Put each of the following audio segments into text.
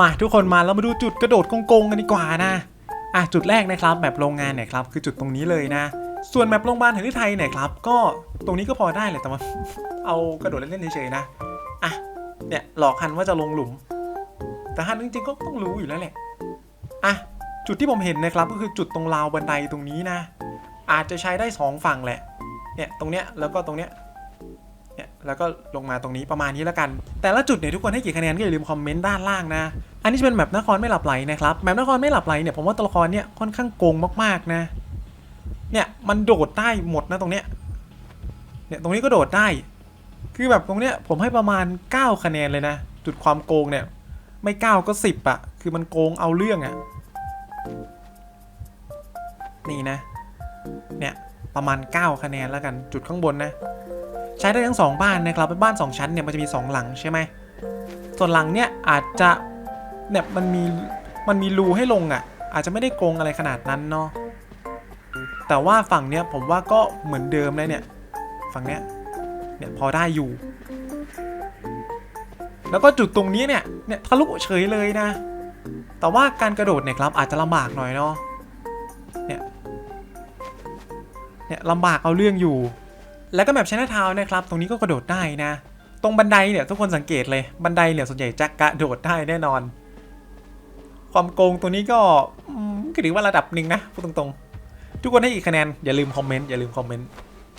มาทุกคนมาเรามาดูจุดกระโดดโกงๆกันดีกว่านะอะจุดแรกนะครับแบบโรงงานเนี่ยครับคือจุดตรงนี้เลยนะ ส่วนแบบโรงพยาบาลแห่งประเทศไทยเนี่ยครับ ก็ตรงนี้ก็พอได้แหละแต่ว่าเอากระโดดเล่นๆเฉยๆนะอะเนี่ยหลอกฮันว่าจะลงหลุม แต่ฮันจริงๆก็ต้องรู้อยู่แล้วแหละอะจุดที่ผมเห็นนะครับก็คือจุดตรงราวบันไดตรงนี้นะ อาจจะใช้ได้สองฝั่งแหละเนี่ยตรงเนี้ยแล้วก็ตรงเนี้ย แล้วก็ลงมาตรงนี้ประมาณนี้แล้วกัน แต่ละจุดเนี่ยทุกคนให้กี่คะแนนก็อย่าลืมคอมเมนต์ด้านล่างนะ อันนี้จะเป็นแมปนครไม่หลับไหลนะครับแมปนครไม่หลับไหลเนี่ยผมว่าตัวละครเนี่ยค่อนข้างโกงมากๆนะ เนี่ยมันโดดได้หมดนะตรงเนี้ย เนี่ยตรงนี้ก็โดดได้ คือแบบตรงเนี้ยผมให้ประมาณ 9 คะแนนเลยนะ จุดความโกงเนี่ย ไม่ 9 ก็ 10อะคือมันโกงเอาเรื่องอะนี่นะ เนี่ยประมาณ 9 คะแนนแล้วกันจุดข้างบนนะ ช้ได้ทั้งสองบ้านนะครับเป็นบ้าน 2 ชั้นเนี่ยมันจะมี 2 หลังใช่ไหมส่วนหลังเนี่ยอาจจะเนี่ยมันมีมันมีรูให้ลงอะ่ะ อาจจะไม่ได้โกงอะไรขนาดนั้นเนาะแต่ว่าฝั่งเนี้ยผมว่าก็เหมือนเดิมเลยเนี่ยฝั่งเนี้ยเนี่ยพอได้อยู่ แล้วก็จุดตรงนี้เนี่ยเนี่ยทะลุเฉยเลยนะ แต่ว่าการกระโดดเนี่ยครับอาจจะลำบากหน่อยเนาะเนี่ยเนี่ยลำบากเอาเรื่องอยู่ แล้วก็แบบชนะทาวนะครับ ตรงนี้ก็กระโดดได้นะ ตรงบันไดเนี่ยทุกคนสังเกตเลย บันไดเนี่ยส่วนใหญ่จะกระโดดได้แน่นอน ความโกงตัวนี้ก็ถือว่าระดับหนึ่งนะพูดตรงๆ ทุกคนให้อีกคะแนนอย่าลืมคอมเมนต์อย่าลืมคอมเมนต์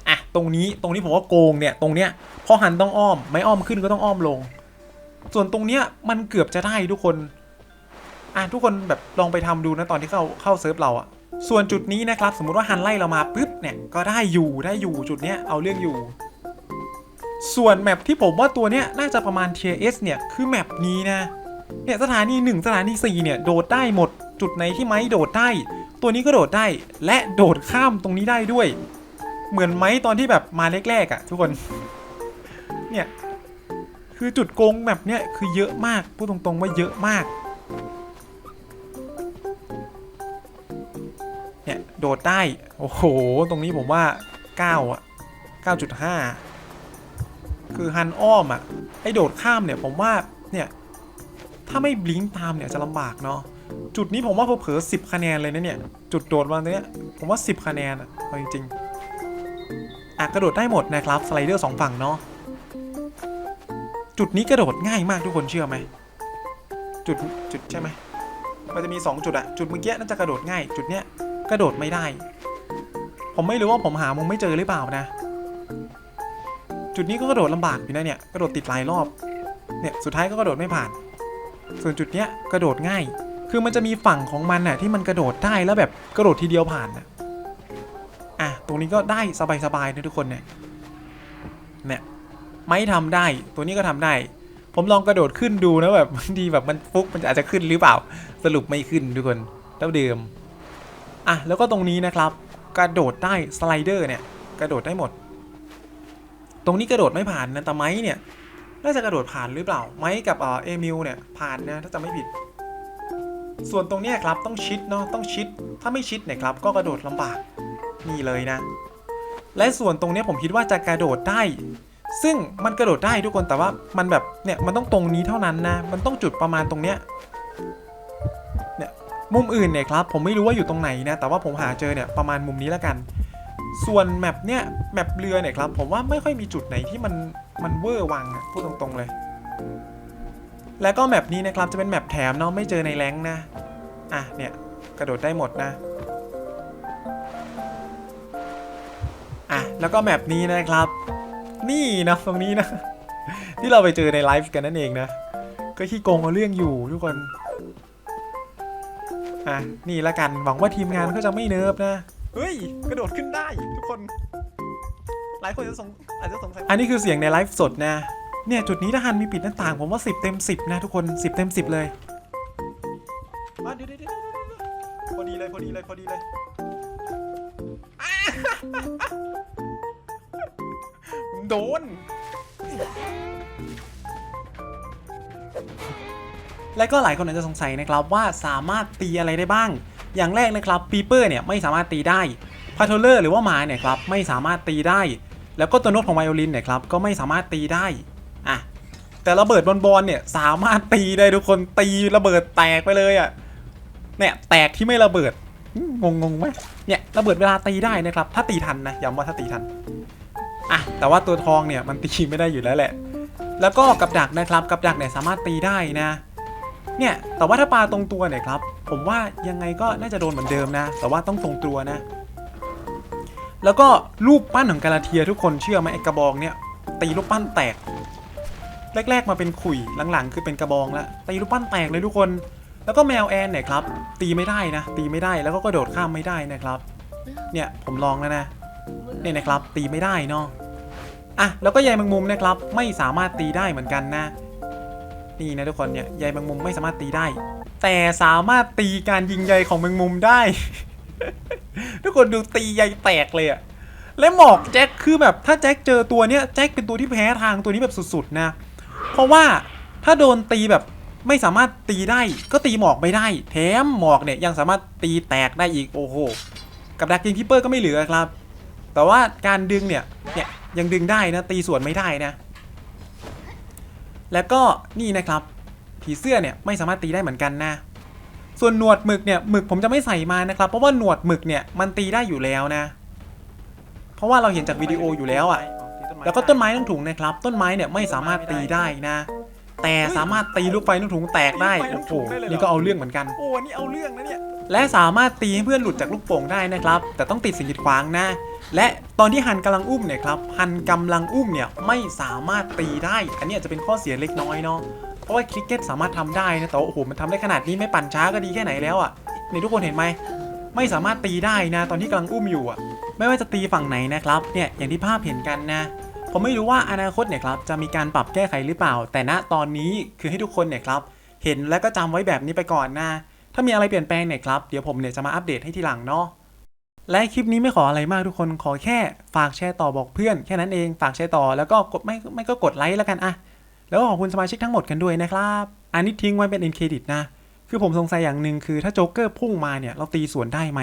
อะตรงนี้ตรงนี้ผมว่าโกงเนี่ยตรงเนี้ยพอหันต้องอ้อม ไม่อ้อมขึ้นก็ต้องอ้อมลง ส่วนตรงเนี้ยมันเกือบจะได้ทุกคนอะทุกคนแบบลองไปทำดูนะตอนที่เข้าเข้าเซิร์ฟเราอะ ส่วนจุดนี้นะครับ สมมุติว่าฮันไล่เรามาปุ๊บเนี่ยก็ได้อยู่ได้อยู่จุดเนี้ยเอาเรื่องอยู่ ส่วนแมปที่ผมว่าตัวเนี้ยน่าจะประมาณ T S เนี่ยคือแมปนี้นะเนี่ยสถานี 1 สถานี 4 เนี่ยโดดได้หมด จุดไหนที่ไม้โดดได้ ตัวนี้ก็โดดได้และโดดข้ามตรงนี้ได้ด้วย เหมือนไม้ตอนที่แบบมาแรกๆอะ่ะ ทุกคน เนี่ยคือจุดโกงแมปเนี่ยคือเยอะมากพูดตรงๆว่าเยอะมาก โดดได้ โอ้โห ตรงนี้ผมว่า 9 อะ 9.5 คือฮันอ้อมอะ ไอโดดข้ามเนี่ยผมว่า เนี่ย ถ้าไม่บลิงตามเนี่ยจะลำบากเนาะ จุดนี้ผมว่าเผลอๆ10 คะแนนเลยนะเนี่ย จุดโดดวันเนี้ยผมว่า 10 คะแนนอะจริงๆอะกระโดดได้หมดนะครับ สไลเดอร์สองฝั่งเนาะ จุดนี้กระโดดง่ายมากทุกคนเชื่อไหม จุด จุดใช่ไหมมันจะมี 2 จุดอะจุดเมื่อกี้น่าจะกระโดดง่าย จุดเนี้ย กระโดดไม่ได้ ผมไม่รู้ว่าผมหามุมไม่เจอหรือเปล่านะ จุดนี้ก็กระโดดลำบากอยู่นะเนี่ยกระโดดติดหลายรอบ เนี่ยสุดท้ายก็กระโดดไม่ผ่าน ส่วนจุดเนี้ยกระโดดง่าย คือมันจะมีฝั่งของมันน่ะที่มันกระโดดได้แล้วแบบกระโดดทีเดียวผ่านนะอะตรงนี้ก็ได้สบายๆนะทุกคนเนี่ยเนี่ยไม่ทำได้ตัวนี้ก็ทำได้ ผมลองกระโดดขึ้นดูนะแบบบางทีแบบมันฟุกมันอาจจะขึ้นหรือเปล่า สรุปไม่ขึ้นทุกคนเท่าเดิม อะแล้วก็ตรงนี้นะครับ กระโดดได้สไลเดอร์เนี่ยกระโดดได้หมด ตรงนี้กระโดดไม่ผ่านนะแต่ไม้เนี่ยน่าจะกระโดดผ่านหรือเปล่า ไม้กับเออเอมิลเนี่ยผ่านนะถ้าจำไม่ผิด ส่วนตรงนี้ครับต้องชิดเนาะต้องชิด ถ้าไม่ชิดเนี่ยครับ ก็กระโดดลำบากนี่เลยนะ และส่วนตรงเนี้ยผมคิดว่าจะกระโดดได้ ซึ่งมันกระโดดได้ทุกคนแต่ว่ามันแบบเนี่ยมันต้องตรงนี้เท่านั้นนะ มันต้องจุดประมาณตรงเนี้ย มุมอื่นเนี่ยครับผมไม่รู้ว่าอยู่ตรงไหนนะแต่ว่าผมหาเจอเนี่ยประมาณมุมนี้แล้วกัน ส่วนแมปเนี่ยแมปเรือเนี่ยครับผมว่าไม่ค่อยมีจุดไหนที่มันมันเวอร์วังพูดตรงๆเลย แล้วก็แมปนี้นะครับจะเป็นแมปแถมเนาะไม่เจอในแรงนะอะเนี่ยกระโดดได้หมดนะอะแล้วก็แมปนี้นะครับ นี่นะตรงนี้นะ ที่เราไปเจอในไลฟ์กันนั่นเองนะ ก็ขี้โกงเอาเรื่องอยู่ทุกคน อะนี่ละกันหวังว่าทีมงานก็จะไม่เนิร์ฟนะ เฮ้ย กระโดดขึ้นได้ทุกคน หลายคนจะสงอาจจะสงสัยอันนี้คือเสียงในไลฟ์สดนะ เนี่ยจุดนี้ถ้าฮันมีปิดหน้าต่าง ผมว่า 10 เต็ม 10 นะทุกคน 10 เต็ม 10 เลยอะเดี๋ยวเดี๋ยวเดี๋ยวเดี๋ยวพอดีเลยพอดีเลยพอดีเลยอะโดน และก็หลายคนอาจจะสงสัยนะครับว่าสามารถตีอะไรได้บ้าง อย่างแรกนะครับปีเปอร์เนี่ยไม่สามารถตีได้พาโทเลอร์หรือว่าหมาเนี่ยครับไม่สามารถตีได้ แล้วก็ตัวนกของไวโอลินเนี่ยครับก็ไม่สามารถตีได้อะแต่ระเบิดบอลบอลเนี่ยสามารถตีได้ทุกคนตีระเบิดแตกไปเลยอะ่ะเนี่ยแตกที่ไม่ระเบิดงงงไหมเนี่ยระเบิดเวลาตีได้นะครับถ้าตีทันนะย้ำว่าถ้าตีทันอะแต่ว่าตัวทองเนี่ยมันตีไม่ได้อยู่แล้วแหละ แล้วก็กับดักนะครับกับดักเนี่ยสามารถตีได้นะ เนี่ย แต่ว่าถ้าปลาตรงตัวเนี่ยครับ ผมว่ายังไงก็น่าจะโดนเหมือนเดิมนะ แต่ว่าต้องตรงตัวนะ แล้วก็รูปปั้นของกาลาเทียทุกคนเชื่อไหมไอ้กระบองเนี่ย ตีรูปปั้นแตก แรก ๆ มาเป็นขุยหลังๆ คือเป็นกระบองแล้วตีรูปปั้นแตกเลยทุกคน แล้วก็แมวแอนเนี่ยครับ ตีไม่ได้นะ ตีไม่ได้แล้วก็กระโดดข้ามไม่ได้นะครับ เนี่ยผมลองแล้วนะ เนี่ยนะครับ ตีไม่ได้เนาะอะแล้วก็ใยแมงมุมนะครับ ไม่สามารถตีได้เหมือนกันนะ นี่นะทุกคนเนี่ยใยแมงมุมไม่สามารถตีได้ แต่สามารถตีการยิงใยของแมงมุมได้ ทุกคนดูตีใยแตกเลยอะและหมอกแจ็คคือแบบถ้าแจ็คเจอตัวเนี้ยแจ็คเป็นตัวที่แพ้ทางตัวนี้แบบสุดๆนะ เพราะว่าถ้าโดนตีแบบไม่สามารถตีได้ก็ตีหมอกไม่ได้ แถมหมอกเนี่ยยังสามารถตีแตกได้อีกโอ้โห กับดักยิงทิปเปอร์ก็ไม่เหลือครับ แต่ว่าการดึงเนี่ยเนี่ยยังดึงได้นะตีสวนไม่ได้นะ แล้วก็นี่นะครับ ผีเสื้อเนี่ยไม่สามารถตีได้เหมือนกันนะ ส่วนหนวดหมึกเนี่ยหมึกผมจะไม่ใส่มานะครับ เพราะว่าหนวดหมึกเนี่ยมันตีได้อยู่แล้วนะ เพราะว่าเราเห็นจากวิดีโออยู่แล้วอะ่ะ แล้วก็ต้นไม้ทั้งถุงนะครับ ต้นไม้เนี่ยไม่สามารถตีได้นะ แต่สามารถตีลูกไฟทั้งถุงแตกได้โอ้โหนี่ก็เอาเรื่องเหมือนกันโอ้นี่เอาเรื่องนะเนี่ยและสามารถตีให้เพื่อนหลุดจากลูกโป่งได้นะครับ แต่ต้องติดสิ่งกีดขวางนะ และ ตอนที่ฮันกำลังอุ้มเนี่ยครับฮันกำลังอุ้มเนี่ยไม่สามารถตีได้ อันนี้อาจจะเป็นข้อเสียเล็กน้อยเนาะเพราะว่าคริกเก็ตสามารถทำได้นะแต่ว่าโอ้โหมันทำได้ขนาดนี้ไม่ปั่นช้าก็ดีแค่ไหนแล้วอะ่ะนี่ทุกคนเห็นไหมไม่สามารถตีได้นะ ตอนที่กำลังอุ้มอยู่อะ่ะ ไม่ว่าจะตีฝั่งไหนนะครับเนี่ยอย่างที่ภาพเห็นกันนะผมไม่รู้ว่าอนาคตเนี่ยครับจะมีการปรับแก้ไขหรือเปล่า แต่ณตอนนี้คือให้ทุกคนเนี่ยครับเห็นและก็จำไว้แบบนี้ไปก่อนนะถ้ามีอะไรเปลี่ยนแปลงเนี่ยครับเดี๋ยวผมเนี่ยจะมาอัปเดตให้ทีหลังเนาะ และคลิปนี้ไม่ขออะไรมากทุกคนขอแค่ฝากแชร์ต่อบอกเพื่อนแค่นั้นเองฝากแชร์ต่อแล้วก็กดไม่ไม่ก็กดไลค์แล้วกันอะแล้วก็ขอบคุณสมาชิกทั้งหมดกันด้วยนะครับ อันนี้ทิ้งไว้เป็นเอ็นเครดิตนะ คือผมสงสัยอย่างหนึ่งคือถ้าโจ๊กเกอร์พุ่งมาเนี่ยเราตีสวนได้ไหม